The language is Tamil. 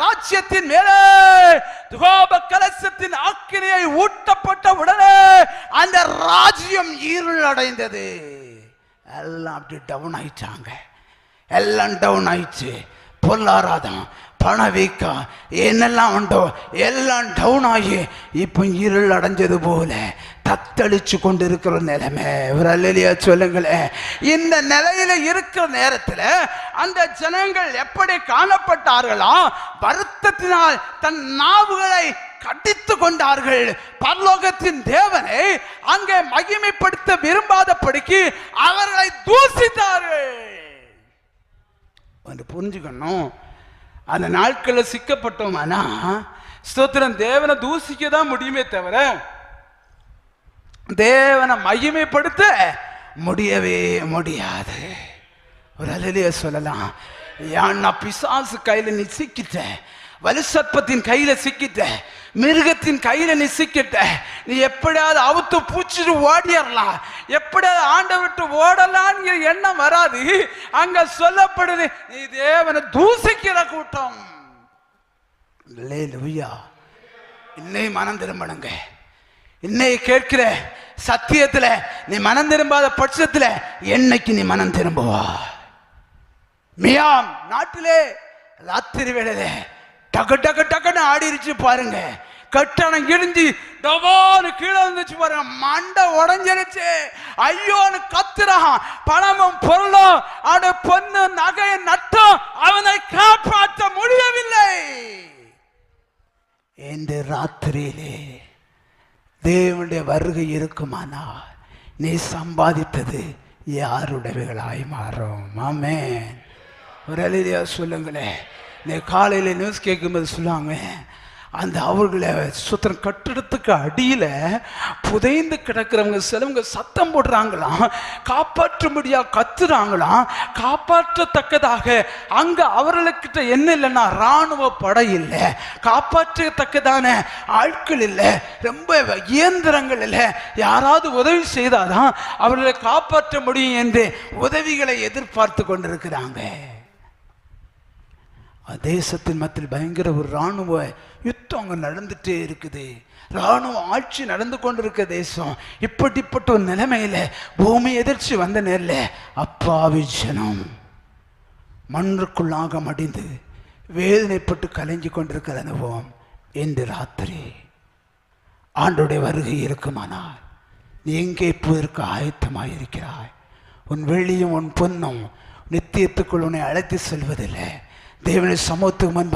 ராஜ்யத்தின் மேலே கோப கலசத்தின் அக்கினியை ஊட்டப்பட்ட உடனே அந்த ராஜ்யம் இருள் அடைந்தது எல்லாம் அப்படி டவுன் ஆயிட்டாங்க. எல்லாம் டவுன் ஆயிடுச்சு. பொருளாதாரம் பணவீக்கம் என்னெல்லாம் உண்டோ எல்லாம் டவுன் ஆகி இப்போ இருள் அடைஞ்சது போல தத்தளிச்சு கொண்டு இருக்கிற நிலைமை. ஒரு அல்லலியா சொல்லுங்களேன். இந்த நிலையில இருக்கிற நேரத்தில் அந்த ஜனங்கள் எப்படி காணப்பட்டார்களா? வருத்தத்தினால் தன் நாவுகளை கடித்து கொண்டார்கள். பரலோகத்தின் தேவனை அங்கே மகிமைப்படுத்த விரும்பாதபடிக்கு அவர்களை தூசித்தார்கள். வந்து புரிஞ்சுக்கணும். அந்த நாட்களில் சிக்கப்பட்டோமானா ஸ்தோத்திரம் தேவனை தூசிக்க தான் முடியுமே தவிர தேவனை மகிமைப்படுத்த முடியவே முடியாது. ஒரு அலையிலேயே சொல்லலாம். ஏன் நான் பிசாசு கையில நீ சிக்கிட்ட? வலுசற்பத்தின் கையில சிக்கிட்ட? மிருகத்தின் கையில நீ சிக்கிட்ட நீ எப்படியாவது அவுத்து பூச்சிட்டு ஓடிடலாம் எப்படியாவது ஆண்ட விட்டு ஓடலாம்ங்கிற எண்ணம் வராது. அங்க சொல்லப்படுது நீ தேவனை தூசிக்கிற கூட்டம். இன்னையும் மனம் திரும்பணுங்க. இன்னை கேட்கிற சத்தியத்துல நீ மனம் திரும்பாத பட்சத்துல என்னைக்கு நீ மனம் திரும்புவா மியாம் நாட்டிலே ராத்திரி வேளையில டக்கு டக்கு டக்குன்னு ஆடிருச்சு பாருங்க. கட்டணம் இடிஞ்சு டபான்னு கீழே வந்துச்சு பாருங்க. மண்டை உடஞ்சிருச்சு. ஐயோன்னு கத்துறான் பணமும் பொருளும் அவன பொண்ணு நகை நட்டம் அவனை காப்பாற்ற முடியவில்லை. என்று ராத்திரியிலே தேவனுடைய வருகை இருக்குமானால் நீ சம்பாதித்தது யாருடையவைகளாய் மாறும். ஆமே ஒரு அலிலியா சொல்லுங்களேன். நீ காலையில் நியூஸ் கேட்கும்போது சொல்லுவாங்க அந்த அவர்களை சுத்தம் கட்டிடத்துக்கு அடியில் புதைந்து கிடக்கிறவங்க சிலவங்க சத்தம் போடுறாங்களாம் காப்பாற்றும்படியா கத்துறாங்களாம் காப்பாற்றத்தக்கதாக அங்க அவர்களுக்கிட்ட என்ன இல்லைன்னா இராணுவ படை இல்லை காப்பாற்றத்தக்கதான ஆட்கள் இல்லை ரொம்ப இயந்திரங்கள் இல்லை யாராவது உதவி செய்தாதான் அவர்களை காப்பாற்ற முடியும் என்று உதவிகளை எதிர்பார்த்து கொண்டிருக்கிறாங்க. தேசத்தின் மத்தியில் பயங்கர ஒரு இராணுவ யுத்தம் அங்கே நடந்துகிட்டே இருக்குது. இராணுவ ஆட்சி நடந்து கொண்டிருக்க தேசம். இப்படிப்பட்ட ஒரு நிலைமையில பூமி எதிர்ச்சி வந்த நேரில் அப்பாவி ஜனம். மண்ணுக்குள்ளாக மடிந்து வேதனைப்பட்டு கலைஞ்சு கொண்டிருக்கிற அனுபவம் இன்று ராத்திரி. ஆண்டுடைய வருகை இருக்குமானால் நீ எங்கே போயிருக்க ஆயத்தமாக இருக்கிறாய்? உன் வெள்ளியும் உன் பொன்னும் நித்தியத்துக்குள் உன்னை அழைத்து செல்வதில்லை. தேவனுடைய சமூகத்துக்கு முன்பு